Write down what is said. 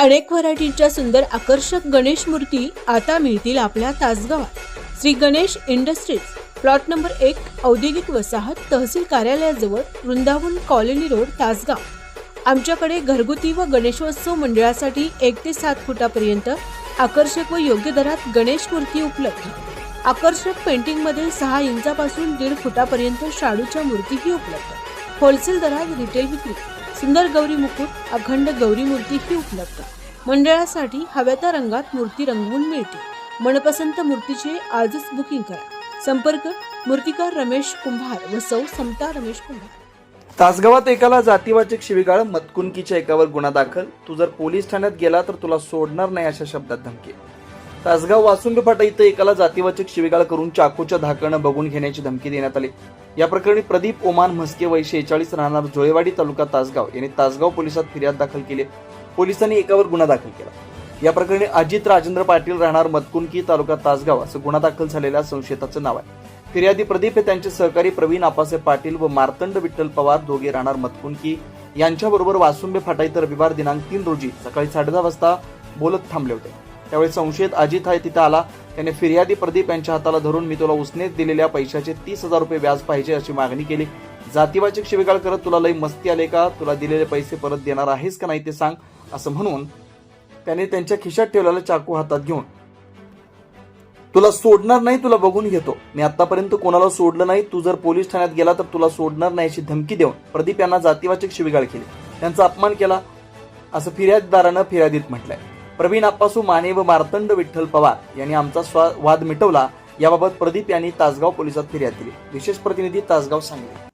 अनेक व्हरायटीच्या सुंदर आकर्षक गणेश मूर्ती आता मिळतील आपल्या तासगावात. Shri Ganesh industries plot number एक औद्योगिक वसाहत तहसील कार्यालयाजवळ वृंदावन कॉलनी रोड तासगाव. आमच्याकडे घरगुती व गणेशोत्सव मंडळासाठी एक ते सात फुटापर्यंत आकर्षक व योग्य दरात गणेश मूर्ती उपलब्ध. आकर्षक पेंटिंगमध्ये सहा इंचापासून दीड फुटापर्यंत शाडूच्या मूर्तीही उपलब्ध. होलसेल दरात रिटेल विक्री. सुंदर गौरी मुकुट अखंड गौरी मूर्तीही उपलब्ध. मंडळासाठी हव्या त्या रंगात मूर्ती रंगवून मिळते. मनपसंत मूर्तीचे आजच बुकिंग करा. संपर्क मूर्तिकार रमेश कुंभार व सौ समता रमेश कुंभार. तासगावात एकाला जातीवाचक शिवीगाळ मतकुनकीच्या एकावर गुन्हा दाखल. तू जर पोलीस ठाण्यात गेला तर तुला सोडणार नाही अशा शब्दात धमकी. तासगाव वासुंबी फाटा इथं एकाला जातीवाचक शिवीगाळ करून चाकूच्या धाकणं बघून घेण्याची धमकी देण्यात आली. या प्रकरणी प्रदीप ओमान म्हस्के वय शेहेचाळीस राहणार जोळेवाडी तालुका तासगाव यांनी तासगाव पोलिसात फिर्याद दाखल केली. पोलिसांनी एकावर गुन्हा दाखल केला. या प्रकरणी अजित राजेंद्र पाटील राहणार मतकुनकी तालुका तासगाव असं गुन्हा दाखल झालेल्या संशयिताचं नाव आहे. फिर्यादी प्रदीप हे त्यांचे सहकारी प्रवीण आपासे पाटील व मार्तंड विठ्ठल पवार दोघे राहणार मतकुनकी यांच्याबरोबर वासुंबे फाटा इथं रविवार दिनांक तीन रोजी सकाळी साडेदहा वाजता बोलत थांबले होते. त्यावेळी संशयित अजित हा तिथं आला. त्याने फिर्यादी प्रदीप यांच्या हाताला धरून मी तुला उसनेत दिलेल्या पैशाचे तीस हजार रुपये व्याज पाहिजे अशी मागणी केली. जातीवाचक शिविगाळ करत तुला लई मस्ती आले का? तुला दिलेले पैसे परत देणार आहेस का नाही ते सांग असं म्हणून त्याने त्यांच्या खिशात ठेवलेला चाकू हातात घेऊन तुला सोडणार नाही तुला बघून घेतो. मी आतापर्यंत कोणाला सोडलं नाही. तू जर पोलीस ठाण्यात गेला तर तुला सोडणार नाही अशी धमकी देऊन प्रदीप यांना जातीवाचक शिवीगाळ केली. त्यांचा अपमान केला. असं फिर्याददारानं फिर्यादीत म्हटलंय. प्रवीण आप्पासू माने व मार्तंड विठ्ठल पवार यांनी आमचा स्वा वाद मिटवला. याबाबत प्रदीप यांनी तासगाव पोलिसात फिर्याद दिली. विशेष प्रतिनिधी तासगाव सांगली.